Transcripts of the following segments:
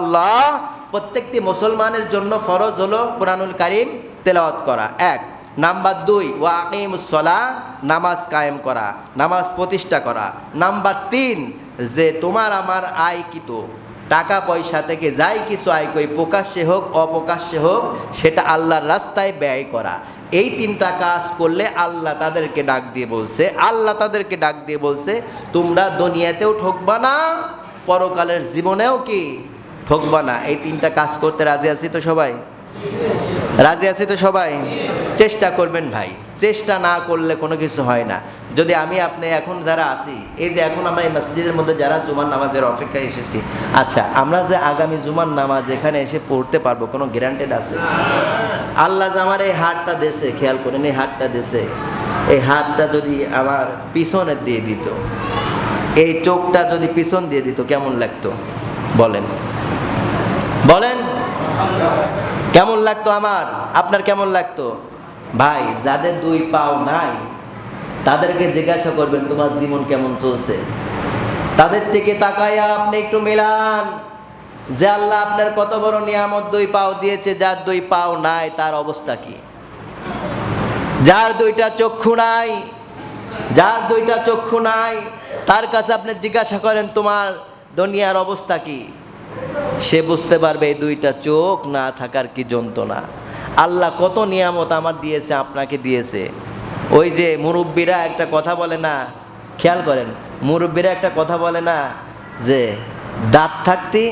আল্লাহ, প্রত্যেকটি মুসলমানের জন্য ফরজ হলো কোরআনুল কারিম তেলাওয়াত করা। এক। নাম্বার দুই ওয়াকিমুসলা নামাজ কায়েম করা, নামাজ প্রতিষ্ঠা করা। নাম্বার তিন, যে তোমার আমার আয় কিত টাকা পয়সা থেকে যাই কিছু আয় করি, প্রকাশ্যে হোক, অপ্রকাশ্যে হোক, সেটা আল্লাহর রাস্তায় ব্যয় করা। এই তিনটা কাজ করলে আল্লাহ তাদেরকে ডাক দিয়ে বলছে, আল্লাহ তাদেরকে ডাক দিয়ে বলছে, তোমরা দুনিয়াতেও ঠকবা না, পরকালের জীবনেও কি? ঠকবা না, এই তিনটা কাজ করতে রাজি আছি তো সবাই? রাজি আছি তো সবাই? চেষ্টা করবেন ভাই, চেষ্টা না করলে কোনো কিছু হয় না। যদি আমি আপনি এখন যারা আছি, এই যে এখন আমরা এই মসজিদের মধ্যে যারা জুমার নামাজের অপেক্ষায় এসেছি আচ্ছা আমরা যে আগামী জুমার নামাজ এখানে এসে পড়তে পারব, কোনো গ্যারান্টেড আছে? আল্লাহ যে আমার এই হাতটা দেশে খেয়াল করেন, এই হাতটা দেশে এই হাতটা যদি আমার পিছনে দিয়ে দিত, এই চোখটা যদি পিছন দিয়ে দিত, কেমন লাগতো? বলেন। বলেন, কেমন লাগতো আমার? আপনার কেমন লাগতো? ভাই, যাদের দুই পাও নাই, তাদেরকে জিজ্ঞাসা করবেন, তোমার জীবন কেমন চলছে? তাদের থেকে তাকাইয়া আপনি একটু মেলান। যে আল্লাহ আপনার কত বড় নিয়ামত দুই পাও দিয়েছে, যার দুই পাও নাই, তার অবস্থা কি? যার দুইটা চক্ষু নাই, যার দুইটা চক্ষু নাই, তার কাছে আপনি জিজ্ঞাসা করেন, তোমার দুনিয়ার অবস্থা কি? সে বুঝতে পারবে এই দুইটা চোখ না থাকার কি যন্ত্রণা। আল্লাহ কত নিয়ামত আমার দিয়েছে, আপনাকে দিয়েছে। ওই যে মুরব্বীরা একটা কথা বলে না, খেয়াল করেন, মুরব্বীরা একটা কথা বলে না যে দাঁত থাকতে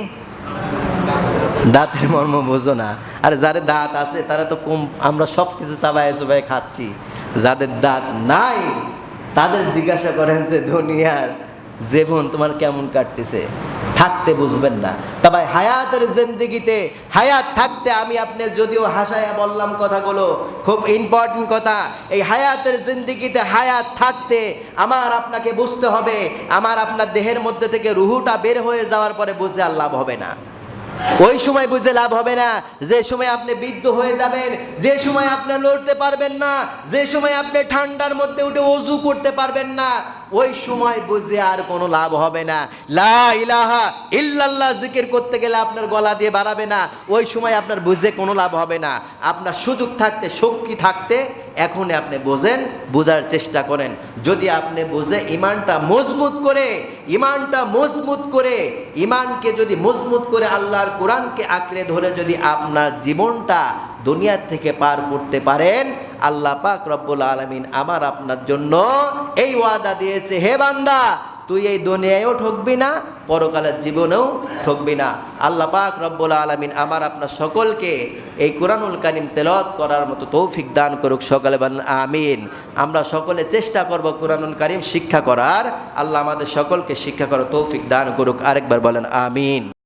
দাঁতের মর্ম বোঝো না। আর যাদের দাঁত আছে, তারা তো কম, আমরা সব কিছু চাবাই চুবাই খাচ্ছি। যাদের দাঁত নাই, তাদের জিজ্ঞাসা করেন যে, দুনিয়ার জীবন তোমার কেমন কাটতেছে? থাকতে বুঝবেন না। তবে হায়াতের জিন্দিগিতে, হায়াত থাকতে আমি আপনি যদিও হাসায়া বললাম কথাগুলো, খুব ইম্পর্টেন্ট কথা, এই হায়াতের জিন্দিগিতে হায়াত থাকতে আমার আপনাকে বুঝতে হবে, আমার আপনার দেহের মধ্যে থেকে রুহুটা বের হয়ে যাওয়ার পরে বুঝে আর লাভ হবে না। ওই সময় বুঝে লাভ হবে না, যে সময় আপনি বৃদ্ধ হয়ে যাবেন, যে সময় আপনি লড়তে পারবেন না, যে সময় আপনি ঠান্ডার মধ্যে উঠে অজু করতে পারবেন না ওই সময় বুঝে আর কোনো লাভ হবে না। লা ইলাহা ইল্লাল্লাহ জিকির করতে গেলে আপনার গলা দিয়ে বাড়াবে না। ওই সময় আপনার বুঝে কোনো লাভ হবে না। আপনার সুযোগ থাকতে, শক্তি থাকতে এখনই আপনি বোঝেন, বোঝার চেষ্টা করেন। যদি আপনি বুঝে ইমানটা মজবুত করে, ইমানটা মজবুত করে, ইমানকে যদি মজবুত করে আল্লাহর কোরআনকে আঁকড়ে ধরে যদি আপনার জীবনটা দুনিয়ার থেকে পার করতে পারেন আল্লাহ পাক রব্বুল আলমিন আমার আপনার জন্য এই ওয়াদা দিয়েছে, হে বান্দা, তুই এই দুনিয়ায়ও ঠকবি না, পরকালের জীবনেও ঠকবি না। আল্লাহ পাক রব্বুল আলমিন আমার আপনার সকলকে এই কোরআনুল কারিম তেলত করার মতো তৌফিক দান করুক সকালে আমিন। আমরা সকলে চেষ্টা করব কোরআনুল কারিম শিক্ষা করার। আল্লাহ আমাদের সকলকে শিক্ষা করার তৌফিক দান করুক। আরেকবার বলেন, আমিন।